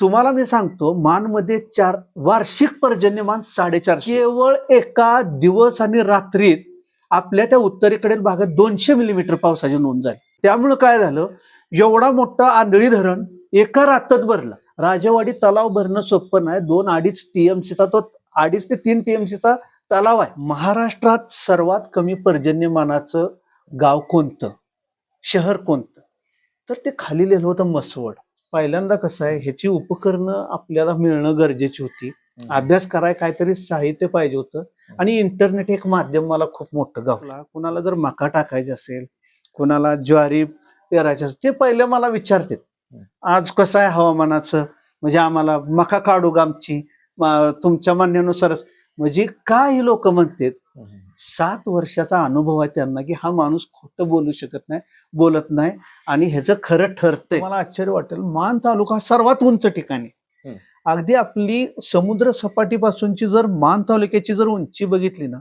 तुम्हाला मी सांगतो मानमध्ये चार वार्षिक पर्जन्यमान साडेचार केवळ एका दिवस आणि रात्रीत आपल्या त्या उत्तरेकडील भागात दोनशे मिलीमीटर पावसाची नोंद झाली. त्यामुळं काय झालं एवढा मोठा आंधळी धरण एका रातात भरला. राजेवाडी तलाव भरणं सोपं नाही दोन अडीच टीएमसीचा तो अडीच ते तीन टीएमसीचा तलाव आहे. महाराष्ट्रात सर्वात कमी पर्जन्यमानाचं गाव कोणतं? शहर कोणतं? तर ते खाली लिहिलं होतं मसवड पहिल्यांदा कसं आहे ह्याची उपकरणं आपल्याला मिळणं गरजेची होती. अभ्यास करायला काहीतरी साहित्य पाहिजे होतं. आणि इंटरनेट एक माध्यम मला खूप मोठं गावला. कुणाला जर मका टाकायचे असेल कुणाला ज्वारी पेरायचे असेल ते पहिले मला विचारते आज कसं आहे हवामानाचं? म्हणजे आम्हाला मका काढू आमची? तुमच्या म्हणण्यानुसारच. म्हणजे काही लोक म्हणतात सात वर्षाचा अनुभव आहे त्यांना की हा माणूस खोटं बोलू शकत नाही बोलत नाही आणि ह्याचं खरं ठरतंय. मला आश्चर्य वाटेल. मान तालुका सर्वात उंच ठिकाणी. अगदी आपली समुद्र सपाटीपासूनची जर मान तालुक्याची जर उंची बघितली ना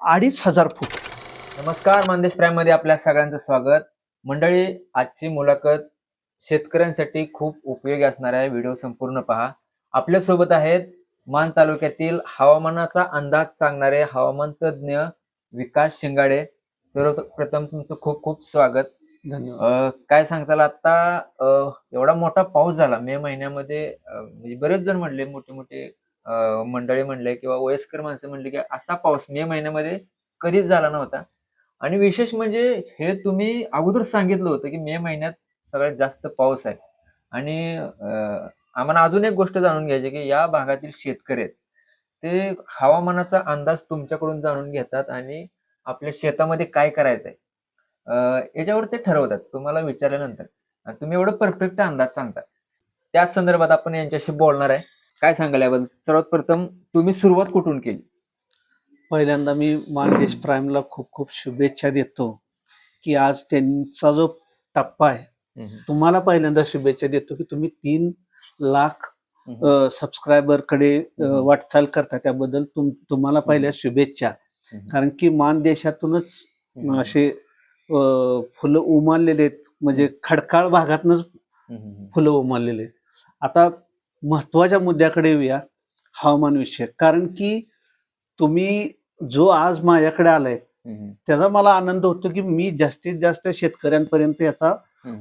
अडीच हजार फूट. नमस्कार मानदेश प्राईममध्ये आपल्या सगळ्यांचं स्वागत. मंडळी आजची मुलाखत शेतकऱ्यांसाठी खूप उपयोगी असणार आहे. व्हिडिओ संपूर्ण पहा. आपल्यासोबत आहेत मान तालुक्यातील हवामानाचा अंदाज सांगणारे हवामान तज्ज्ञ विकास शिंगाडे. सर्वप्रथम तुमचं खूप खूप स्वागत. धन्यवाद. काय सांगताल आता? एवढा मोठा पाऊस झाला मे महिन्यामध्ये. म्हणजे बरेच जण म्हणले मोठे मोठे मंडळी म्हणले किंवा वयस्कर माणसं म्हणले की असा पाऊस मे महिन्यामध्ये कधीच झाला नव्हता. आणि विशेष म्हणजे हे तुम्ही अगोदर सांगितलं होतं की मे महिन्यात सगळ्यात जास्त पाऊस आहे. आणि आम्हाला अजून एक गोष्ट जाणून घ्यायची की या भागातील शेतकरी आहेत ते हवामानाचा अंदाज तुमच्याकडून जाणून घेतात आणि आपल्या शेतामध्ये काय करायचं आहे याच्यावर ते ठरवतात तुम्हाला विचारल्यानंतर. आणि तुम्ही एवढं परफेक्ट अंदाज सांगता. त्याच संदर्भात आपण यांच्याशी बोलणार आहे. काय सांगाल याबद्दल? सर्वात प्रथम तुम्ही सुरुवात कुठून केली? पहिल्यांदा मी मानदेश प्राईमला खूप खूप शुभेच्छा देतो की आज त्यांचा जो टप्पा आहे तुम्हाला पहिल्यांदा शुभेच्छा देतो की तुम्ही तीन लाख सबस्क्रायबरकडे. वाटचाल करता त्याबद्दल तुम तुम्हाला पहिल्या शुभेच्छा. कारण की मान देशातूनच असे फुलं उमललेले आहेत. म्हणजे खडकाळ भागातनच फुलं उमललेले आहेत. आता महत्त्वाच्या मुद्द्याकडे येऊया. हवामान विषय कारण की तुम्ही जो आज माझ्याकडे आलाय त्याचा मला आनंद होतो की मी जास्तीत जास्त शेतकऱ्यांपर्यंत याचा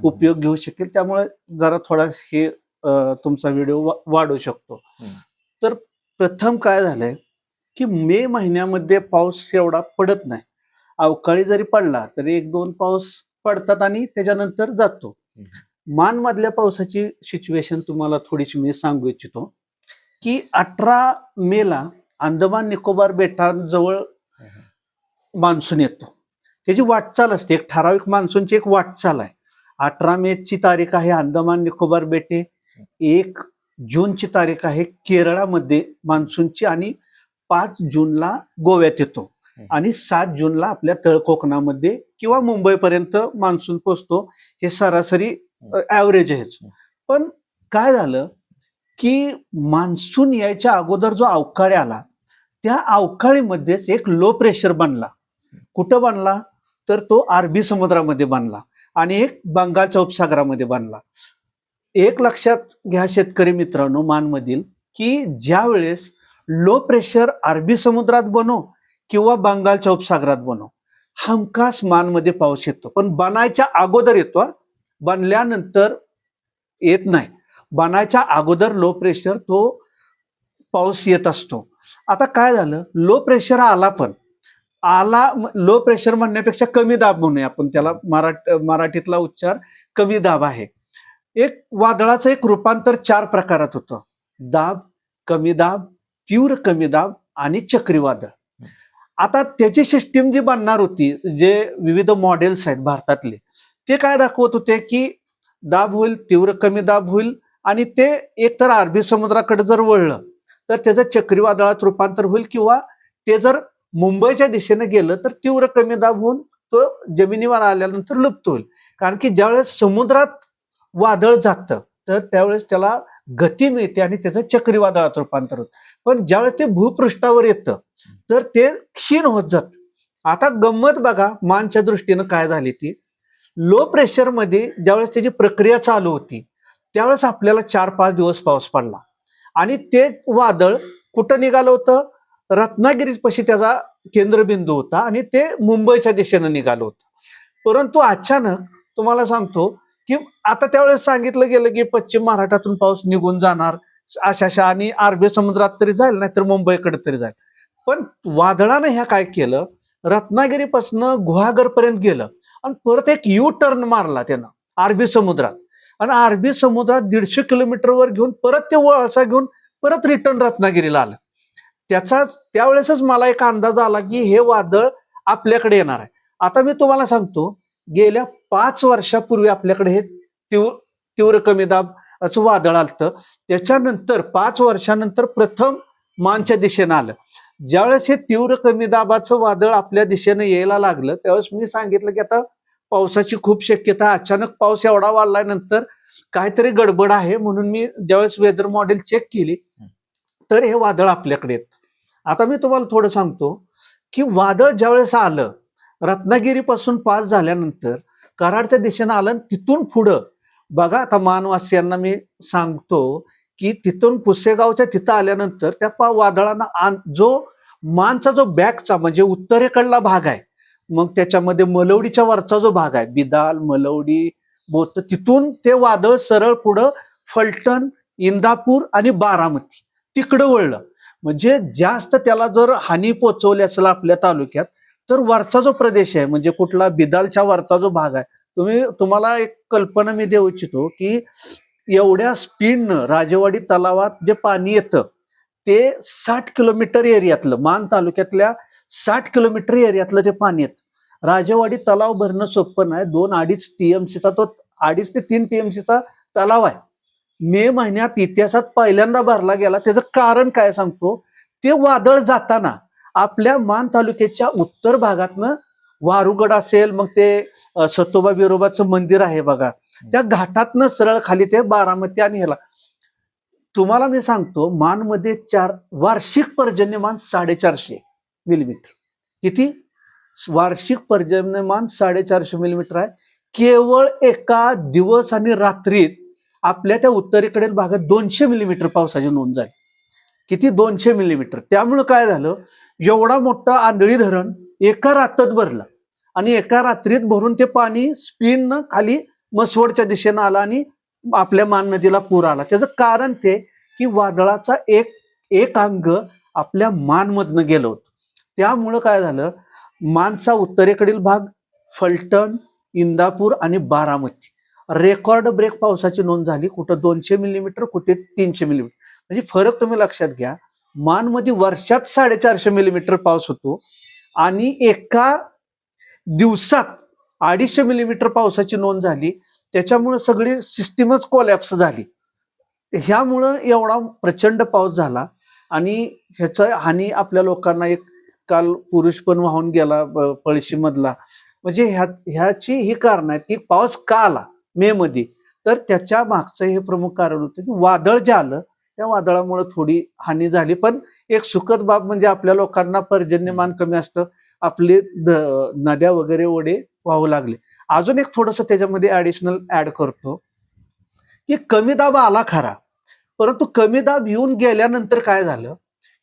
उपयोग घेऊ शकेल. त्यामुळे जरा थोडा हे तुमचा व्हिडिओ वा- वाढवू शकतो. तर प्रथम काय झालंय की मे महिन्यामध्ये पाऊस एवढा पडत नाही. अवकाळी जरी पडला तरी एक दोन पाऊस पडतात आणि त्याच्यानंतर जातो. मान मधल्या पावसाची सिच्युएशन तुम्हाला थोडीशी मी सांगू इच्छितो की अठरा मेला अंदमान निकोबार बेटांजवळ मान्सून येतो. त्याची वाटचाल असते. एक ठराविक मान्सूनची एक वाटचाल आहे. अठरा मे ची तारीख आहे अंदमान निकोबार बेटे. एक जूनची तारीख आहे केरळामध्ये मान्सूनची आणि पाच जूनला गोव्यात येतो. आणि सात जूनला आपल्या तळ कोकणामध्ये किंवा मुंबईपर्यंत मान्सून पोचतो हे सरासरी ॲव्हरेज आहे पण काय झालं की मान्सून यायच्या अगोदर जो अवकाळी आला त्या अवकाळीमध्येच एक लो प्रेशर बनला. कुठं बनला? तर तो अरबी समुद्रामध्ये बांधला आणि एक बंगालच्या उपसागरामध्ये बांधला एक लक्षात घ्या शेतकरी मित्रांनो मानमधील की ज्या वेळेस लो प्रेशर अरबी समुद्रात बनो किंवा बंगालच्या उपसागरात बनो हमखास मानमध्ये पाऊस येतो. पण बनायच्या अगोदर येतो बनल्यानंतर येत नाही. बनायच्या अगोदर लो प्रेशर तो पाऊस येत असतो. आता काय झालं? लो प्रेशर आला पण. आला लो प्रेशर म्हणण्यापेक्षा कमी दाब म्हणूया आपण. त्याला मराठ मराठीतला उच्चार कमी दाब आहे. एक वादळाचं एक रूपांतर चार प्रकारात होतं. दाब कमी दाब तीव्र कमी दाब आणि चक्रीवादळ. आता त्याची सिस्टीम जी बनणार होती जे विविध मॉडेल्स आहेत भारतातले ते काय दाखवत होते की दाब होईल तीव्र कमी दाब होईल आणि ते एकतर अरबी समुद्राकडे जर वळलं तर त्याचं चक्रीवादळात रूपांतर होईल किंवा ते जर मुंबईच्या दिशेने गेलं तर तीव्र कमी दाब होऊन तो जमिनीवर आल्यानंतर लुप्त होईल. कारण की ज्यावेळेस समुद्रात वादळ जातं तर त्यावेळेस त्याला गती मिळते आणि त्याचं चक्रीवादळात रूपांतर होतं. पण ज्यावेळेस ते भूपृष्ठावर येतं तर ते क्षीण होत जात. आता गंमत बघा मानच्या दृष्टीनं काय झाली ती. लो प्रेशरमध्ये ज्यावेळेस त्याची प्रक्रिया चालू होती त्यावेळेस आपल्याला चार पाच दिवस पाऊस पडला. आणि ते वादळ कुठं निघालं होतं? रत्नागिरीपाशी त्याचा केंद्रबिंदू होता आणि ते मुंबईच्या दिशेनं निघालं होतं. परंतु अचानक तुम्हाला सांगतो की आता त्यावेळेस सांगितलं गेलं की पश्चिम महाराष्ट्रातून पाऊस निघून जाणार. अशाशा आणि अरबी समुद्रात तरी जाईल नाहीतर मुंबईकडे तरी जाईल. पण वादळानं ह्या काय केलं? रत्नागिरीपासनं गुहागरपर्यंत गेलं. आणि परत एक यू टर्न मारला त्यानं अरबी समुद्रात. आणि अरबी समुद्रात दीडशे किलोमीटरवर घेऊन परत ते वळसा घेऊन परत रिटर्न रत्नागिरीला आलं. त्याचा त्यावेळेसच मला एक अंदाज आला की हे वादळ आपल्याकडे येणार आहे. आता मी तुम्हाला सांगतो गेल्या पाच वर्षापूर्वी आपल्याकडे हे तीव्र तीव्र कमी दाब असं वादळ आलं त्याच्यानंतर पाच वर्षानंतर प्रथम मानच्या दिशेनं आलं. ज्यावेळेस हे तीव्र कमी दाबाचं वादळ आपल्या दिशेनं यायला लागलं त्यावेळेस मी सांगितलं की आता पावसाची खूप शक्यता अचानक पाऊस एवढा वाढल्यानंतर काहीतरी गडबड आहे म्हणून मी ज्यावेळेस वेदर मॉडेल चेक केली तर हे वादळ आपल्याकडे येत. आता मी तुम्हाला थोडं सांगतो की वादळ ज्यावेळेस आलं रत्नागिरीपासून पास झाल्यानंतर कराडच्या दिशेनं आलं तिथून पुढं. बघा आता मानवासियांना मी सांगतो की तिथून पुसेगावच्या तिथं आल्यानंतर त्या पा वादळांना आन जो मानचा जो बॅकचा म्हणजे उत्तरेकडला भाग आहे मग त्याच्यामध्ये मलवडीच्या वरचा जो भाग आहे बिदाल मलवडी बोत तिथून ते वादळ सरळ पुढं फलटण इंदापूर आणि बारामती तिकडं वळलं. म्हणजे जास्त त्याला जर हानी पोचवली असेल आपल्या तालुक्यात तर वरचा जो प्रदेश आहे म्हणजे कुठला बिदालच्या वरचा जो भाग आहे तुम्ही तुम्हाला एक कल्पना मी देऊ इच्छितो की एवढ्या स्पीडनं राजेवाडी तलावात जे पाणी येतं ते साठ किलोमीटर एरियातलं मान तालुक्यातल्या साठ किलोमीटर एरियातलं ते पाणी येतं राजेवाडी तलाव भरणं सोपं नाही. दोन अडीच टीएमसीचा तो अडीच ते तीन टीएमसीचा तलाव आहे. मे महिन्यात इतिहासात पहिल्यांदा भरला गेला. त्याचं कारण काय सांगतो? ते वादळ जाताना आपल्या मान तालुक्याच्या उत्तर भागातनं वारुगड असेल मग ते सतोबा विरोबाचं मंदिर आहे बघा. त्या घाटातनं सरळ खाली ते बारामती आणि ह्याला. तुम्हाला मी सांगतो मानमध्ये चार वार्षिक पर्जन्यमान साडेचारशे मिलीमीटर. किती? वार्षिक पर्जन्यमान साडेचारशे मिलीमीटर आहे. केवळ एका दिवस आणि रात्रीत आपल्या त्या उत्तरेकडील भागात दोनशे मिलीमीटर पावसाची नोंद झाली. किती? दोनशे मिलीमीटर. त्यामुळं काय झालं? एवढा मोठा आंधळी धरण एका रात्रात भरलं. आणि एका रात्रीत भरून ते पाणी स्पिननं खाली मसवडच्या दिशेनं आलं आणि आपल्या मान नदीला पूर आला. त्याचं कारण ते की वादळाचा एक एक अंग आपल्या मानमधनं गेलं होतं. त्यामुळं काय झालं? मानचा उत्तरेकडील भाग फलटण इंदापूर आणि बारामती. रेकॉर्ड ब्रेक पावसाची नोंद झाली. कुठं दोनशे मिलीमीटर कुठे तीनशे मिलीमीटर म्हणजे फरक तुम्ही लक्षात घ्या. मानमध्ये वर्षात साडेचारशे मिलीमीटर पाऊस होतो आणि एका दिवसात अडीचशे मिलीमीटर पावसाची नोंद झाली. त्याच्यामुळं सगळी सिस्टीमच कोलॅप्स झाली. ह्यामुळं एवढा प्रचंड पाऊस झाला आणि ह्याचा हानी आपल्या लोकांना एक काल पुरुष पण वाहून गेला ब- पळशीमधला. म्हणजे ह्या ह्याची ही कारण आहे की पाऊस का आला मे मध्ये? तर त्याच्या मागचं हे प्रमुख कारण होतं की वादळ जे आलं त्या वादळामुळे थोडी हानी झाली. पण एक सुखद बाब म्हणजे आपल्या लोकांना पर्जन्यमान कमी असतं. आपले द- नद्या वगैरे ओढे वाहू लागले. अजून एक थोडस त्याच्यामध्ये ऍडिशनल ऍड करतो. की कमी दाब आला खरा. परंतु कमी दाब येऊन गेल्यानंतर काय झालं?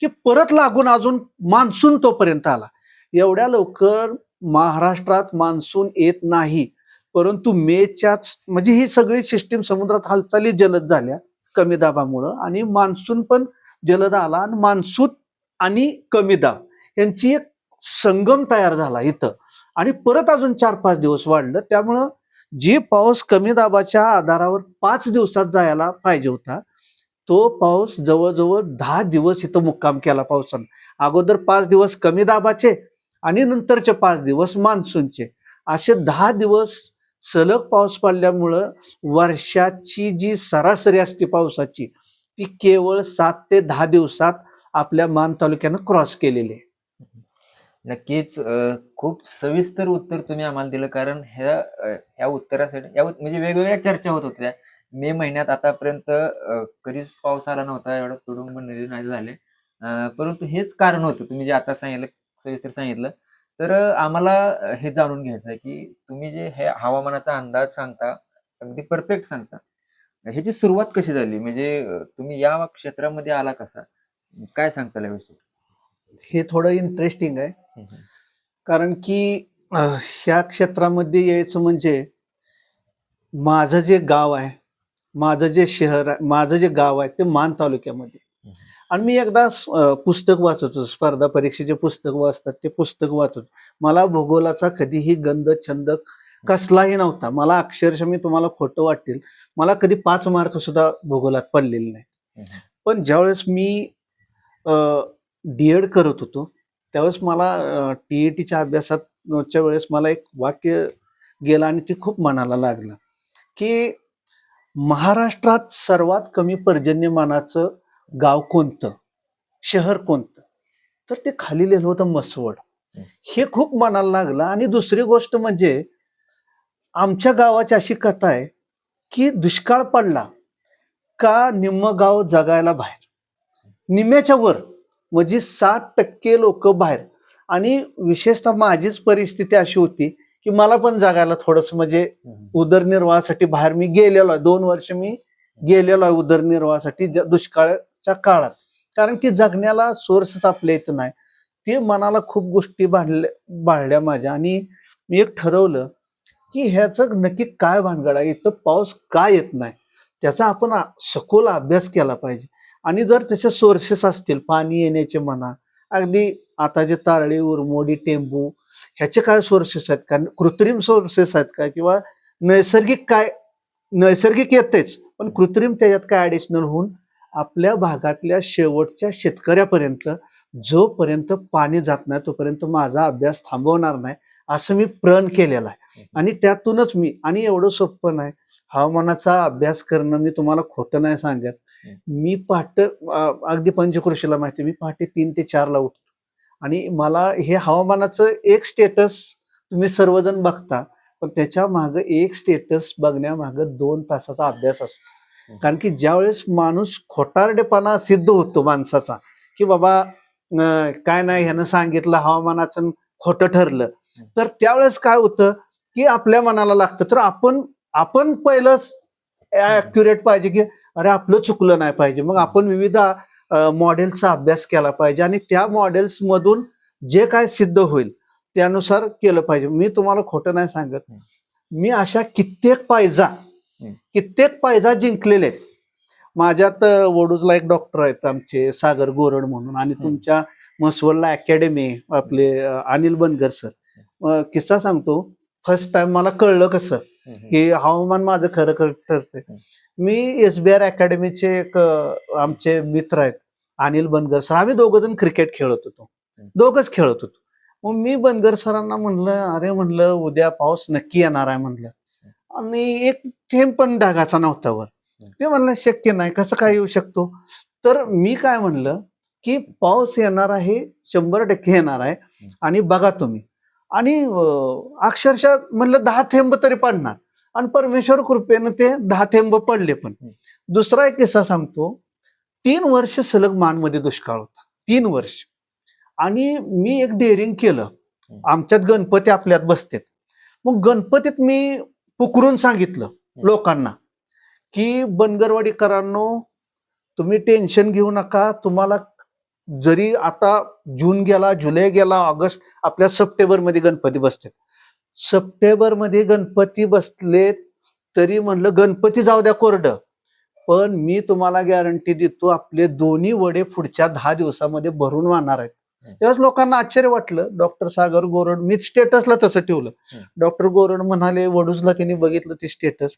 की परत लागून अजून मान्सून तोपर्यंत आला. एवढ्या लवकर महाराष्ट्रात मान्सून येत नाही. परंतु मेच्याच म्हणजे ही सगळी सिस्टीम समुद्रात हालचाली जलद झाल्या. कमी दाबामुळं आणि मान्सून पण जलद आला आणि मान्सून आणि कमी दाब यांची एक संगम तयार झाला इथं. आणि परत अजून चार पाच दिवस वाढलं त्यामुळं जी पाऊस कमी दाबाच्या आधारावर पाच दिवसात जायला पाहिजे होता तो पाऊस जवळजवळ दहा दिवस इथं मुक्काम केला पावसानं. अगोदर पाच दिवस कमी दाबाचे आणि नंतरचे पाच दिवस मान्सूनचे. असे दहा दिवस सलग पाऊस पडल्यामुळं वर्षाची जी सरासरी असते पावसाची ती केवळ सात ते दहा दिवसात आपल्या मान तालुक्यानं क्रॉस केलेली आहे. नक्कीच खूप सविस्तर उत्तर तुम्ही आम्हाला दिलं. कारण ह्या ह्या उत्तरासाठी या म्हणजे वेगवेगळ्या चर्चा होत होत्या. मे महिन्यात आतापर्यंत कधीच पाऊस आला नव्हता एवढं तुडुंब नदी नाही झाले. परंतु हेच कारण होतं. तुम्ही जे आता सांगितलं सविस्तर सांगितलं तर आम्हाला हे जाणून घ्यायचं आहे की तुम्ही जे हे हवामानाचा अंदाज सांगता अगदी परफेक्ट सांगता ह्याची सुरुवात कशी झाली? म्हणजे तुम्ही या क्षेत्रामध्ये आला कसा? काय सांगता याविषयी? हे थोडं इंटरेस्टिंग आहे. कारण की ह्या क्षेत्रामध्ये यायचं म्हणजे माझं जे गाव आहे माझं जे शहर आहे माझं जे गाव आहे ते मान तालुक्यामध्ये. आणि मी एकदा पुस्तक वाचत होतो स्पर्धा परीक्षेचे पुस्तक वाचतात ते पुस्तक वाचत. मला भूगोलाचा कधीही गंध छंद कसलाही नव्हता. मला अक्षरशः मी तुम्हाला खोटं वाटेल मला कधी पाच मार्क सुद्धा भूगोलात पडलेले नाही पण ज्यावेळेस मी डी एड करत होतो त्यावेळेस मला टी ए टीच्या अभ्यासात च्या वेळेस मला एक वाक्य गेलं आणि ते खूप मनाला लागलं की महाराष्ट्रात सर्वात कमी पर्जन्यमानाचं गाव कोणतं? शहर कोणतं? तर ते खाली लिहिलं होतं मसवड हे खूप मनाला लागलं. आणि दुसरी गोष्ट म्हणजे आमच्या गावाची अशी कथा आहे की दुष्काळ पडला का निम्म गाव जगायला बाहेर? निम्म्याच्या वर म्हणजे साठ टक्के लोक बाहेर. आणि विशेषतः माझीच परिस्थिती अशी होती की मला पण जगायला थोडस म्हणजे उदरनिर्वाहासाठी बाहेर मी गेलेलो आहे. दोन वर्ष मी गेलेलो आहे उदरनिर्वाहासाठी. ज- च्या काळात. कारण की जगण्याला सोर्सच आपल्या इथं नाही. ते मनाला खूप गोष्टी बांधल्या बाळल्या माझ्या. आणि मी एक ठरवलं की ह्याचं नक्की काय भानगड आहे? इथं पाऊस का येत नाही? त्याचा आपण सखोल अभ्यास केला पाहिजे. आणि जर त्याचे सोर्सेस असतील पाणी येण्याचे म्हणा अगदी आता जे तारळी उरमोडी टेंबू ह्याचे काय सोर्सेस आहेत? का कृत्रिम सोर्सेस आहेत का? किंवा नैसर्गिक काय? नैसर्गिक येतेच पण कृत्रिम त्याच्यात काय ॲडिशनल होऊन आपल्या भागातल्या शेवटच्या शेतकऱ्यापर्यंत जोपर्यंत पाणी जात नाही तोपर्यंत माझा अभ्यास थांबवणार नाही असं मी प्रण केलेला आहे. आणि त्यातूनच मी आणि एवढं सोपं नाही हवामानाचा अभ्यास करणं मी तुम्हाला खोटं नाही सांगत. मी पहाटे अगदी पंचकृषीला माहिती मी पहाटे तीन ते चारला उठतो. आणि मला हे हवामानाचं एक स्टेटस तुम्ही सर्वजण बघता पण त्याच्या मागं एक स्टेटस बघण्यामागं दोन तासाचा अभ्यास असतो. कारण की ज्यावेळेस माणूस खोटारडेपणा सिद्ध होतो माणसाचा की बाबा काय नाही ह्यानं सांगितलं हवामानाचं खोटं ठरलं तर त्यावेळेस काय होतं की आपल्या मनाला लागतं तर आपण आपण पहिलंच ऍक्युरेट पाहिजे की अरे आपलं चुकलं नाही पाहिजे. मग आपण विविध मॉडेलचा अभ्यास केला पाहिजे आणि त्या मॉडेल्स मधून जे काय सिद्ध होईल त्यानुसार केलं पाहिजे. मी तुम्हाला खोटं नाही सांगत. मी अशा कित्येक पायजा. कित्येक पायजा जिंकलेले. आहेत माझ्यात वडूजला एक डॉक्टर आहेत आमचे सागर गोरड म्हणून. आणि. तुमच्या मसवडला अकॅडमी आपले अनिल बनगर सर किस्सा सांगतो. फर्स्ट टाइम मला कळलं कसं की हवामान माझं खरं खरं ठरतंय. मी एस बी आर अकॅडमीचे एक आमचे मित्र आहेत अनिल बनगर सर आम्ही दोघं जण क्रिकेट खेळत होतो. दोघंच खेळत होतो. मग मी बनगर सरांना म्हणलं अरे म्हणलं उद्या पाऊस नक्की येणार आहे म्हणलं. आणि एक थेंब पण ढगाचा नव्हता वर. ते म्हणलं शक्य नाही कसं काय येऊ शकतो? तर मी काय म्हणलं की पाऊस येणार आहे शंभर टक्के येणार आहे. आणि बघा तुम्ही. आणि अक्षरशः म्हणलं दहा थेंब तरी पडणार. आणि परमेश्वर कृपेनं ते दहा थेंब पडले पण. दुसरा एक किस्सा सांगतो. तीन वर्ष सलग मानमध्ये दुष्काळ होता. तीन वर्ष. आणि मी एक डेअरिंग केलं. आमच्यात गणपती आपल्यात बसतात. मग गणपतीत मी पुकरून सांगितलं लोकांना की बनगरवाडीकरांनो तुम्ही टेन्शन घेऊ नका. तुम्हाला जरी आता जून गेला जुलै गेला ऑगस्ट आपल्या सप्टेंबरमध्ये गणपती बसतात सप्टेंबरमध्ये गणपती बसले तरी म्हणलं गणपती जाऊ द्या कोरडं. पण मी तुम्हाला गॅरंटी देतो आपले दोन्ही वडे पुढच्या दहा दिवसामध्ये भरून वाहणार आहेत. तेव्हाच लोकांना आश्चर्य वाटलं. डॉक्टर सागर गोरड मी स्टेटसला तसं ठेवलं. डॉक्टर गोरड म्हणाले वडूजला त्यांनी बघितलं ते स्टेटस.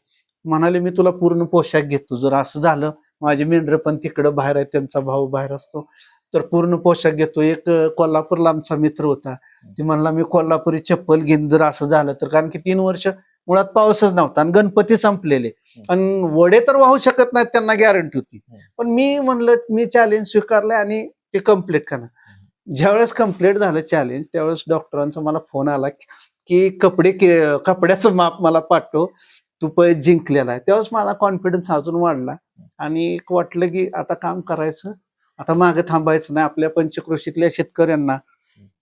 म्हणाले मी तुला पूर्ण पोशाख घेतो. जर असं झालं माझे मेंढर पण तिकडं बाहेर आहे त्यांचा भाऊ बाहेर असतो. तर पूर्ण पोशाख घेतो. एक कोल्हापूरला आमचा मित्र होता. ती म्हणला मी कोल्हापुरी चप्पल घेईन जर असं झालं तर. कारण की तीन वर्ष मुळात पाऊसच नव्हता आणि गणपती संपलेले. आणि वडे तर वाहू शकत नाहीत त्यांना गॅरंटी होती. पण मी म्हणलं मी चॅलेंज स्वीकारलंय आणि ते कंप्लीट करणार. ज्यावेळेस कंप्लीट झालं चॅलेंज त्यावेळेस डॉक्टरांचा मला फोन आला की कपडे के- कपड्याचं माप मला पाठव तू पै जिंकलेला आहे. त्यावेळेस माझा कॉन्फिडन्स अजून वाढला आणि एक वाटलं की आता काम करायचं आता मागे थांबायचं नाही. आपल्या पंचकृषीतल्या शेतकऱ्यांना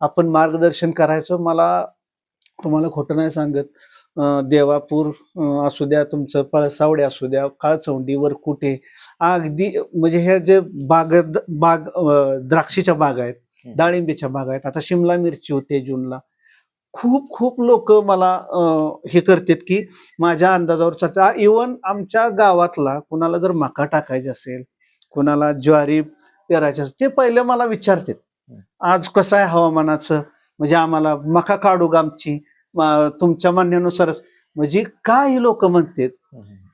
आपण मार्गदर्शन करायचं. मला तुम्हाला खोटं नाही सांगत. देवापूर असू द्या तुमचं पळसावडे असू द्या काळचौंडी वरकुटे अगदी म्हणजे हे जे बाग बाग द्राक्षीच्या बाग आहेत डाळिंबीच्या बाग आहेत. आता शिमला मिरची होते जूनला. खूप खूप लोक मला हे करतात की माझ्या अंदाजावर इवन आमच्या गावातला कुणाला जर मका टाकायची असेल कुणाला ज्वारी पेरायची असेल ते पहिले मला विचारतात. आज कसं आहे हवामानाचं? म्हणजे आम्हाला मका काढू का आमची? तुमच्या म्हणण्यानुसार. म्हणजे काय लोक म्हणतात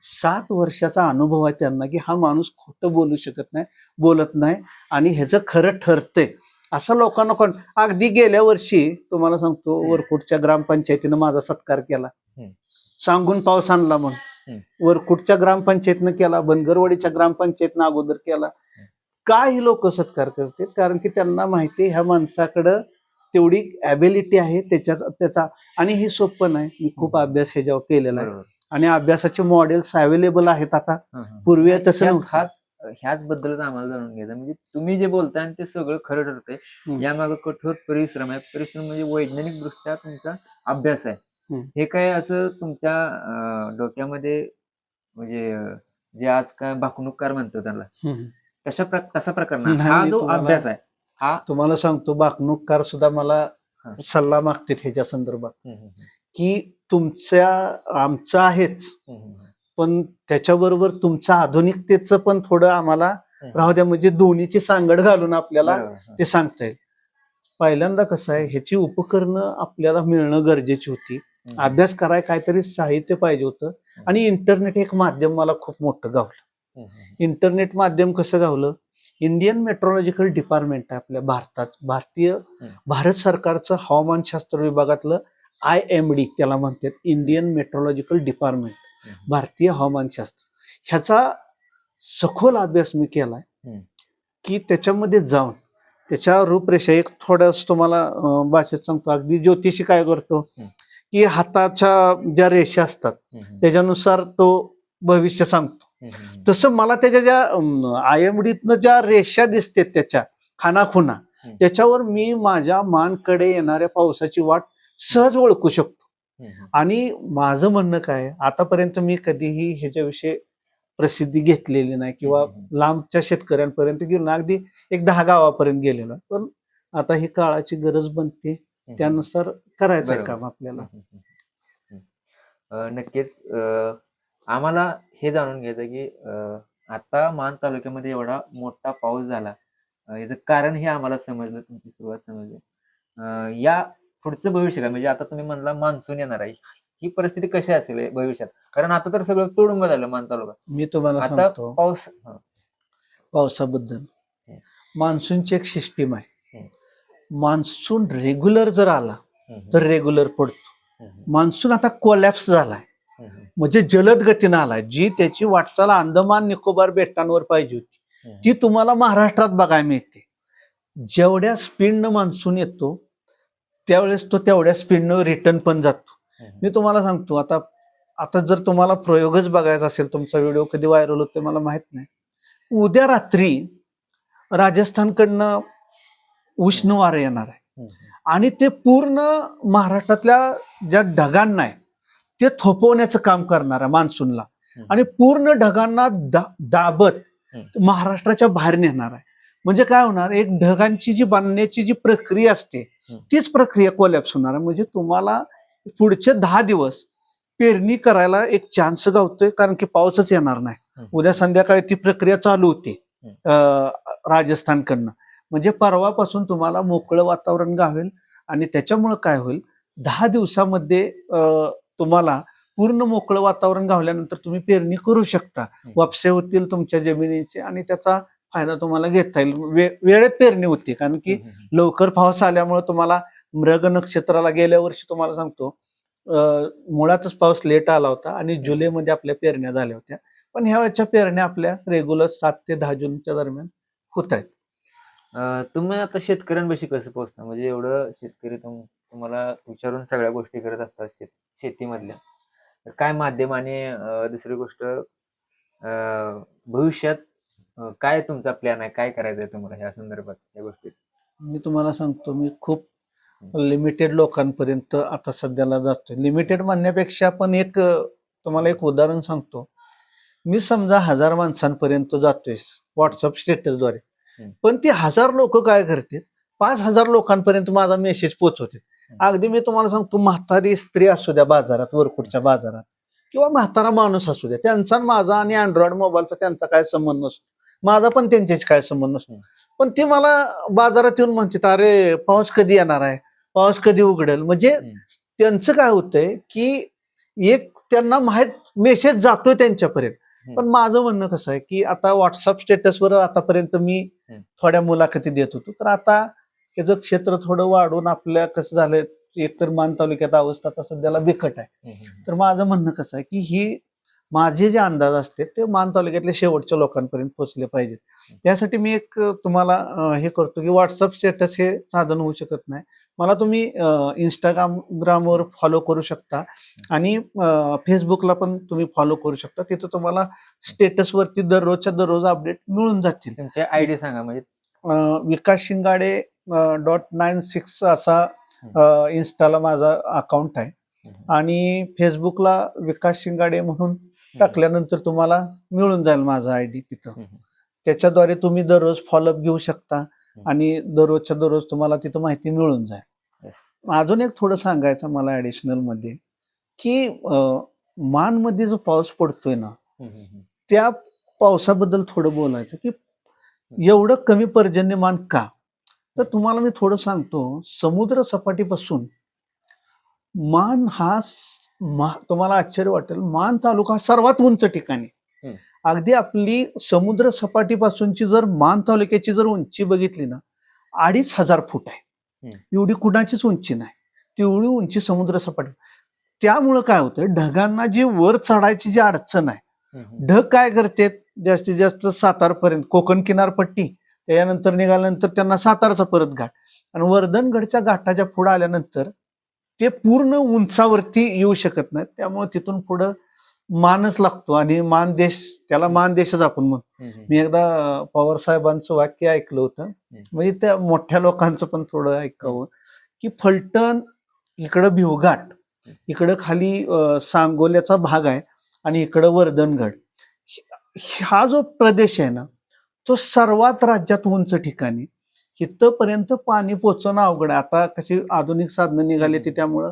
सात वर्षाचा अनुभव आहे त्यांना की हा माणूस खोटं बोलू शकत नाही बोलत नाही. आणि ह्याचं खरं ठरतंय. असं लोकांना कोण अगदी गेल्या वर्षी तुम्हाला सांगतो. वरकुटच्या ग्रामपंचायतीनं माझा सत्कार केला. सांगून पाऊस आणला म्हणून. वरकुटच्या ग्रामपंचायतनं केला बनगरवाडीच्या ग्रामपंचायतनं अगोदर केला काय ही लोक सत्कार करतात कारण की त्यांना माहिती ह्या माणसाकडं तेवढी ॲबिलिटी आहे त्याच्या त्याचा आणि हे सोपं नाही मी खूप. अभ्यास ह्याच्यावर केलेला आहे आणि अभ्यासाचे मॉडेल्स अवेलेबल आहेत आता. पूर्वी तसं. हाच ह्याच बद्दलच आम्हाला जाणून घ्यायचं म्हणजे तुम्ही जे बोलताय आणि ते सगळं खरं ठरतंय. यामागे कठोर परिश्रम आहे परिश्रम म्हणजे वैज्ञानिक दृष्ट्या तुमचा अभ्यास आहे. हे काय असं तुमच्या डोक्यामध्ये म्हणजे जे आज काय भाकणूककार म्हणतो त्याला. तशा तसा प्रकार नाही हा जो अभ्यास आहे हा तुम्हाला सांगतो बाकणूककार सुद्धा मला. सल्ला मागतात ह्याच्या संदर्भात की तुमच्या आमचं आहेच पण त्याच्याबरोबर तुमचं आधुनिकतेचं पण थोडं आम्हाला. राहू द्या. म्हणजे दोन्हीची सांगड घालून आपल्याला. ते सांगता येईल. पहिल्यांदा कसं आहे ह्याची उपकरणं आपल्याला मिळणं गरजेची होती. अभ्यास कराय काहीतरी साहित्य पाहिजे होतं. आणि इंटरनेट एक माध्यम मला खूप मोठं गावलं. इंटरनेट माध्यम कसं गावलं? इंडियन मेट्रोलॉजिकल डिपार्टमेंट आहे आपल्या भारतात. भारतीय भारत सरकारचं हवामानशास्त्र विभागातलं आय एम डी त्याला म्हणतात. Indian meteorological department. भारतीय हवामानशास्त्र ह्याचा सखोल अभ्यास मी केलाय. की त्याच्यामध्ये जाऊन त्याच्या रूपरेषा एक थोडंच तुम्हाला भाषेत सांगतो अगदी ज्योतिषी काय करतो. की हाताच्या ज्या रेषा असतात त्याच्यानुसार तो भविष्य सांगतो तसं मला त्याच्या ज्या आय एम डीतनं ज्या रेषा दिसते त्याच्या खानाखुना. त्याच्यावर मी माझ्या मानकडे येणाऱ्या पावसाची वाट सहज ओळखू शकतो. आणि माझं म्हणणं काय आतापर्यंत मी कधीही ह्याच्याविषयी प्रसिद्धी घेतलेली नाही किंवा. लांबच्या शेतकऱ्यांपर्यंत ना अगदी एक दहा गावापर्यंत गेलेलो. पण आता ही काळाची गरज बनते त्यानुसार करायचं आहे. काम आपल्याला. नक्कीच अं, आम्हाला हे जाणून घ्यायचं की आता मान तालुक्यामध्ये एवढा मोठा पाऊस झाला. याचं कारण हे आम्हाला समजलं तुमची सुरुवात समजली. या पुढचं भविष्य काय? म्हणजे आता तुम्ही म्हणला मान्सून येणार आहे. ही परिस्थिती कशी असेल भविष्यात? कारण आता तर सगळं तुडुंब झालं मान तालुका मी तुम्हाला आता सांगतो. पाऊस हं, पावसाबद्दल. मान्सूनची एक सिस्टीम आहे. मान्सून रेग्युलर जर आला हं, तर रेग्युलर पडतो. हं, मान्सून आता कोलॅप्स झालाय. हं, हं, म्हणजे जलद गतीनं आलाय. जी त्याची वाटचाल अंदमान निकोबार बेटांवर पाहिजे होती हं, ती तुम्हाला महाराष्ट्रात बघायला मिळते. जेवढ्या स्पीडनं मान्सून येतो त्यावेळेस तो तेवढ्या स्पीडनं रिटर्न पण जातो मी तुम्हाला सांगतो आता आता जर तुम्हाला प्रयोगच बघायचा असेल तुमचा व्हिडिओ कधी व्हायरल होतो मला माहीत नाही उद्या रात्री राजस्थानकडनं उष्ण वारं येणार आहे आणि ते पूर्ण महाराष्ट्रातल्या ज्या ढगांना आहे ते थोपवण्याचं काम करणार आहे मान्सूनला. आणि पूर्ण ढगांना दा- दाबत. महाराष्ट्राच्या बाहेर नेणार आहे म्हणजे काय होणार एक ढगांची जी बांधण्याची जी प्रक्रिया असते. तीच प्रक्रिया कोलॅप्स होणार आहे. म्हणजे तुम्हाला पुढचे दहा दिवस पेरणी करायला एक चान्स गावतोय कारण की पाऊसच येणार नाही. उद्या संध्याकाळी ती प्रक्रिया चालू होते राजस्थानकडनं. म्हणजे परवापासून तुम्हाला मोकळं वातावरण गावेल आणि त्याच्यामुळं काय होईल? दहा दिवसामध्ये तुम्हाला पूर्ण मोकळं वातावरण गावल्यानंतर तुम्ही पेरणी करू शकता. वापसे होतील तुमच्या जमिनीचे आणि त्याचा फायदा तुम्हाला घेता येईल. वे- वेळेत पेरणी होती. कारण की लवकर पाऊस आल्यामुळे तुम्हाला मृग नक्षत्राला गेल्या वर्षी तुम्हाला सांगतो मुळातच पाऊस लेट आला होता आणि जुलैमध्ये आपल्या पेरण्या झाल्या होत्या. पण ह्या वेळच्या पेरण्या आपल्या रेग्युलर सात ते दहा जूनच्या दरम्यान होत आहेत. तुम्ही आता शेतकऱ्यांपाशी कसं पोहोचता? म्हणजे एवढं शेतकरी तुम तुम्हाला विचारून सगळ्या गोष्टी करत असतात शेत शेतीमधल्या. तर काय माध्यम आणि दुसरी गोष्ट भविष्यात अं, काय तुमचा प्लॅन आहे? काय करायचं आहे तुम्हाला ह्या संदर्भात या गोष्टीत? मी तुम्हाला सांगतो मी खूप लिमिटेड लोकांपर्यंत आता सध्याला जातोय. लिमिटेड म्हणण्यापेक्षा पण एक अं, तुम्हाला एक उदाहरण सांगतो. मी समजा हजार माणसांपर्यंत जातोय व्हॉट्सअप स्टेटसद्वारे हम्म. पण ती हजार लोक काय करतात पाच हजार लोकांपर्यंत माझा मेसेज पोहोचवते अगदी मी तुम्हाला सांगतो म्हातारी स्त्री असू द्या बाजारात वरकुटच्या बाजारात किंवा म्हातारा माणूस असू द्या त्यांचा आणि माझा आणि अँड्रॉइड मोबाईलचा त्यांचा काय संबंध नसतो. माझा पण त्यांच्याशी काय संबंध नसतो. पण ती मला बाजारात येऊन म्हणतात अरे पाऊस कधी येणार आहे? पाऊस कधी उघडेल? म्हणजे. त्यांचं काय होतंय की एक त्यांना माहीत मेसेज जातोय त्यांच्यापर्यंत. पण माझं म्हणणं कसं आहे की आता व्हॉट्सअप स्टेटसवर आतापर्यंत मी. थोड्या मुलाखती देत होतो. तर आता त्याचं क्षेत्र थोडं वाढून आपल्या कसं झालंय एकतर मान तालुक्यात अवस्था आता सध्याला बिकट आहे. तर माझं म्हणणं कसं आहे की ही माझे जे अंदाज असते ते मान तालुक्यातल्या शेवटच्या लोकांपर्यंत पोहोचले पाहिजेत. त्यासाठी मी एक तुम्हाला हे करतो की व्हॉट्सअप स्टेटस हे साधन होऊ शकत नाही. मला तुम्ही इंस्टाग्राम ग्रामवर फॉलो करू शकता आणि फेसबुकला पण तुम्ही फॉलो करू शकता. तिथं तुम्हाला स्टेटसवरती दररोजच्या दररोज अपडेट मिळून जातील. तुमचे आयडी सांगा म्हणजे. Vikas Shingade dot nine six असा इन्स्टाला माझा अकाउंट आहे. आणि फेसबुकला विकास शिंगाडे म्हणून टाकल्यानंतर तुम्हाला मिळून जाईल माझा आय डी तिथं. त्याच्याद्वारे तुम्ही दररोज फॉलोअप घेऊ शकता आणि दररोजच्या दररोज तुम्हाला तिथं माहिती मिळून जाईल. अजून एक थोडं सांगायचं मला ऍडिशनलमध्ये की मानमध्ये जो पाऊस पडतोय ना त्या पावसाबद्दल थोडं बोलायचं की एवढं कमी पर्जन्यमान का? तर तुम्हाला मी थोडं सांगतो समुद्र सपाटीपासून मान हा मा- तुम्हाला आश्चर्य वाटेल मान तालुका सर्वात उंच ठिकाणी. अगदी आपली समुद्र सपाटीपासूनची जर मान तालुक्याची जर उंची बघितली ना अडीच हजार फूट आहे. एवढी कुणाचीच उंची नाही. तेवढी उंची समुद्र सपाटी. त्यामुळं काय होतं ढगांना जी वर चढायची जी अडचण आहे ढग काय करतात? जास्तीत जास्त सातारपर्यंत कोकण किनारपट्टी त्याच्यानंतर निघाल्यानंतर त्यांना सातारचा परत घाट. आणि वर्धनगडच्या घाटाच्या पुढे आल्यानंतर ते पूर्ण उंचावरती येऊ शकत नाहीत. त्यामुळे तिथून पुढं मानच लागतो आणि मान देश त्याला मान देशच आपण म्हणतो. मी एकदा पवार साहेबांचं वाक्य ऐकलं होतं. म्हणजे त्या मोठ्या लोकांचं पण थोडं ऐकावं की फलटण इकडं भिवघाट इकडं खाली सांगोल्याचा भाग आहे आणि इकडं वर्धनगड. हा जो प्रदेश आहे ना तो सर्वात राज्यात उंच ठिकाणी. इथपर्यंत पाणी पोचवणं अवघड आहे. आता कशी आधुनिक साधनं निघाली ती त्यामुळं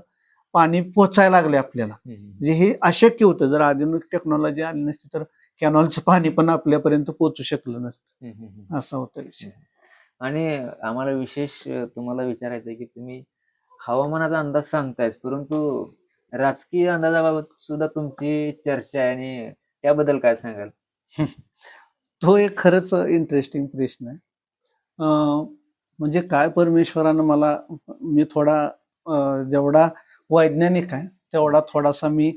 पाणी पोचायला लागले आपल्याला. म्हणजे हे अशक्य होतं. जर आधुनिक टेक्नॉलॉजी आली नसती तर कॅनॉलचं पाणी पण आपल्यापर्यंत पोचू शकलं नसतं. असा होता विषय. आणि आम्हाला विशेष तुम्हाला विचारायचं आहे की तुम्ही हवामानाचा अंदाज सांगताय परंतु राजकीय अंदाजाबाबत सुद्धा तुमची चर्चा आहे आणि त्याबद्दल काय सांगाल? तो एक खरंच इंटरेस्टिंग प्रश्न आहे. म्हणजे काय परमेश्वरानं मला मी थोडा जेवढा वैज्ञानिक आहे तेवढा थोडासा मी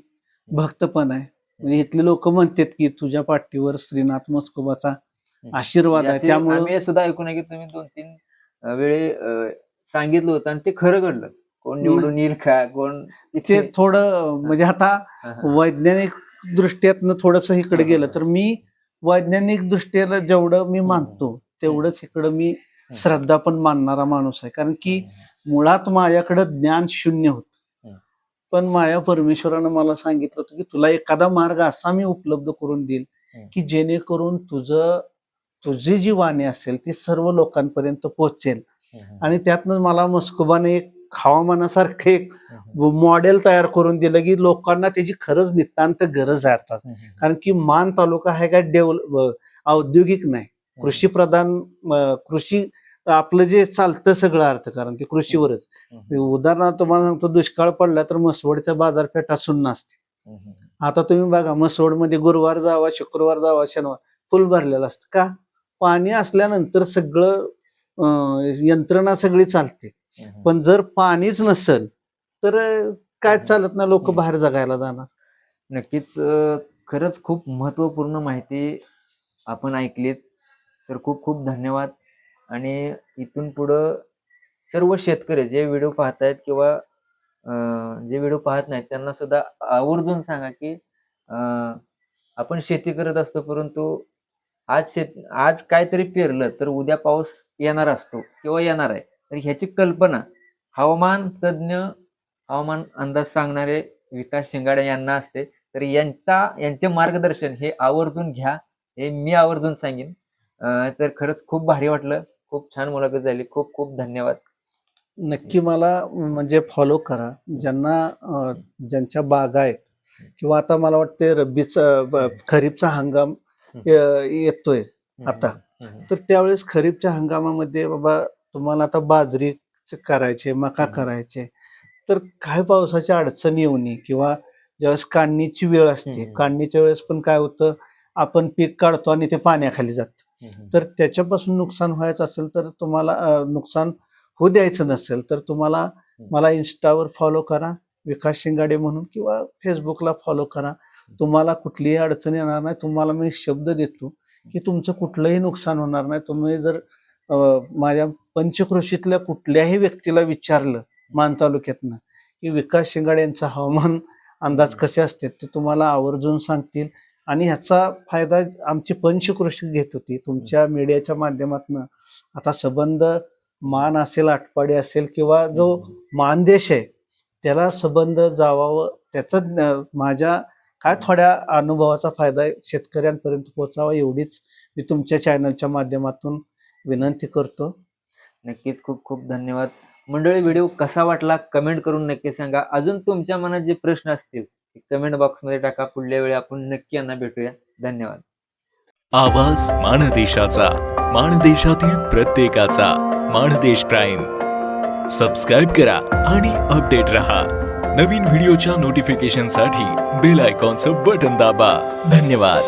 भक्त पण आहे. म्हणजे इथले लोक म्हणतात की तुझ्या पाठीवर श्रीनाथ मस्कोबाचा आशीर्वाद आहे. म्हणजे असे त्यामुळं हे सुद्धा ऐकून आहे की तुम्ही दोन तीन वेळे सांगितलं होतं आणि ते खरं घडलं. कोण निवडून येईल का? कोण ते थोडं म्हणजे आता. वैज्ञानिक दृष्ट्यातनं थोडस इकडे गेलं. तर मी वैज्ञानिक दृष्ट्याला जेवढं मी मानतो तेवढंच इकडं मी श्रद्धा पण मानणारा माणूस आहे. कारण की मुळात माझ्याकडं ज्ञान शून्य होत. पण माया परमेश्वरानं मला सांगितलं होतं की तुला एखादा मार्ग असा मी उपलब्ध करून देईल. की जेणेकरून तुझं तुझी जी वाणी असेल ती सर्व लोकांपर्यंत पोहोचेल. आणि त्यातनं मला मस्कोबाने एक हवामानासारखं एक मॉडेल तयार करून दिलं की लोकांना त्याची खरंच नितांत गरज आहे आता. कारण की मान तालुका आहे काय डेव्हलप औद्योगिक नाही. कृषी प्रधान कृषी आपलं जे चालतं सगळं अर्थ कारण ते कृषीवरच. उदाहरणार्थ तुम्हाला सांगतो दुष्काळ पडला तर मसवडच्या बाजारपेठा सुन्न असते आता तुम्ही बघा मसवडमध्ये गुरुवार जावा शुक्रवार जावा शनिवार फुल भरलेलं असतं. का? पाणी असल्यानंतर सगळं यंत्रणा सगळी चालते. पण जर पाणीच नसेल तर काय चालत नाही? लोक बाहेर जगायला जाणार. नक्कीच खरंच खूप महत्त्वपूर्ण माहिती आपण ऐकलीत. सर खूप खूप धन्यवाद. आणि इथून पुढं सर्व शेतकरी जे व्हिडिओ पाहतायत किंवा जे व्हिडिओ पाहत नाहीत त्यांना सुद्धा आवर्जून सांगा की आपण शेती करत असतो परंतु आज शेत आज काहीतरी पेरलं तर उद्या पाऊस येणार असतो किंवा येणार आहे. तर ह्याची कल्पना हवामान तज्ज्ञ हवामान अंदाज सांगणारे विकास शिंगाडे यांना असते. तर यांचा यांचे मार्गदर्शन हे आवर्जून घ्या. हे मी आवर्जून सांगेन. तर खरंच खूप भारी वाटलं. खूप छान मुलाखत झाली. खूप खूप धन्यवाद. नक्की मला म्हणजे फॉलो करा. ज्यांना ज्यांच्या बागा आहेत किंवा आता मला वाटते रब्बीचा खरीपचा हंगाम येतोय आता. तर त्यावेळेस खरीपच्या हंगामामध्ये बाबा तुम्हाला आता बाजरी करायचे मका. करायचे. तर काय पावसाची अडचण येऊ नये किंवा ज्यावेळेस काढणीची वेळ असते. काढणीच्या वेळेस पण काय होतं? आपण पीक काढतो आणि ते पाण्याखाली जातं. तर त्याच्यापासून नुकसान व्हायचं असेल तर तुम्हाला नुकसान होऊ द्यायचं नसेल तर तुम्हाला मला इन्स्टावर फॉलो करा विकास शिंगाडे म्हणून किंवा फेसबुकला फॉलो करा. तुम्हाला कुठलीही अडचण येणार नाही. तुम्हाला मी शब्द देतो की तुमचं कुठलंही नुकसान होणार नाही. तुम्ही जर माझ्या पंचकृषीतल्या कुठल्याही व्यक्तीला विचारलं मान तालुक्यातनं की विकास शिंगाडे यांचा हवामान अंदाज कसे असतात ते तुम्हाला आवर्जून सांगतील आणि ह्याचा फायदा आमची पंचकृषी घेत होती. तुमच्या मीडियाच्या माध्यमातून. आता सबंध मान असेल आटपाडी असेल किंवा जो मानदेश आहे त्याला सबंध जावावं त्याचा ज्ञ- माझ्या काय थोड्या अनुभवाचा फायदा आहे शेतकऱ्यांपर्यंत पोहोचावा एवढीच मी तुमच्या चॅनलच्या माध्यमातून विनंती करतो. नक्कीच खूप खूप धन्यवाद. मंडळी व्हिडिओ कसा वाटला? कमेंट करून नक्की सांगा. अजून तुमच्या मनात जे प्रश्न असतील कमेंट बॉक्समध्ये टाका. पुढल्या वेळी आपण नक्की यांना भेटूया. धन्यवाद. आवाज माणदेशाचा माणदेशातील प्रत्येकाचा माणदेश प्राईम. सबस्क्राईब करा आणि अपडेट रहा. नवीन व्हिडिओच्या नोटिफिकेशनसाठी बेल आयकॉनचं बटन दाबा. धन्यवाद.